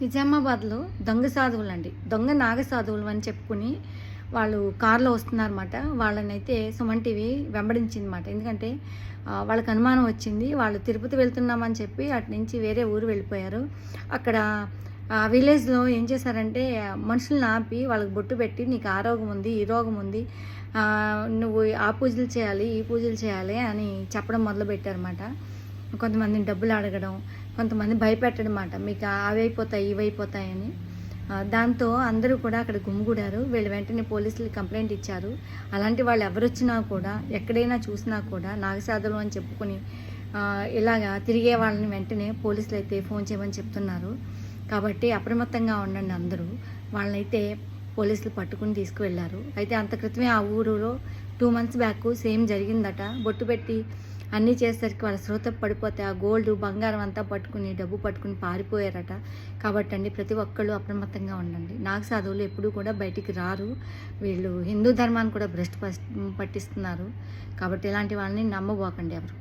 నిజామాబాద్లో దొంగ సాధువులు అండి. దొంగ నాగ సాధువులు అని చెప్పుకుని వాళ్ళు కారులో వస్తున్నారన్నమాట. వాళ్ళనైతే సుమన్ టీవీ వెంబడించిందన్నమాట. ఎందుకంటే వాళ్ళకి అనుమానం వచ్చింది. వాళ్ళు తిరుపతి వెళ్తున్నామని చెప్పి అటు నుంచి వేరే ఊరు వెళ్ళిపోయారు. అక్కడ ఆ విలేజ్లో ఏం చేశారంటే మనుషుల్ని ఆపి వాళ్ళకి బొట్టు పెట్టి నీకు ఆ రోగం ఉంది ఈ రోగం ఉంది నువ్వు ఆ పూజలు చేయాలి ఈ పూజలు చేయాలి అని చెప్పడం మొదలుపెట్టారన్నమాట. కొంతమందిని డబ్బులు అడగడం కొంతమంది భయపెట్టడమాట. మీకు అవైపోతాయి అయిపోతాయి ఇవి అయిపోతాయని దాంతో అందరూ కూడా అక్కడ గుమ్మిగూడారు వీళ్ళు వెంటనే పోలీసులు కంప్లైంట్ ఇచ్చారు. అలాంటి వాళ్ళు ఎవరు వచ్చినా కూడా ఎక్కడైనా చూసినా కూడా నాగసాధులు అని చెప్పుకొని ఇలాగా తిరిగే వాళ్ళని వెంటనే పోలీసులు అయితే ఫోన్ చేయమని చెప్తున్నారు. కాబట్టి అప్రమత్తంగా ఉండండి అందరూ. వాళ్ళనైతే పోలీసులు పట్టుకుని తీసుకువెళ్ళారు. అయితే అంత క్రితమే ఆ ఊరులో టూ మంత్స్ బ్యాక్ సేమ్ జరిగిందట. బొట్టు పెట్టి అన్నీ చేసేసరికి వాళ్ళ శ్రోత పడిపోతే ఆ గోల్డ్ బంగారం అంతా పట్టుకుని డబ్బు పట్టుకుని పారిపోయారట. కాబట్టి అండి ప్రతి ఒక్కళ్ళు అప్రమత్తంగా ఉండండి. నాగ సాధువులు ఎప్పుడూ కూడా బయటికి రారు. వీళ్ళు హిందూ ధర్మాన్ని కూడా భ్రష్టు పట్టిస్తున్నారు. కాబట్టి ఇలాంటి వాళ్ళని నమ్మబోకండి ఎవరు.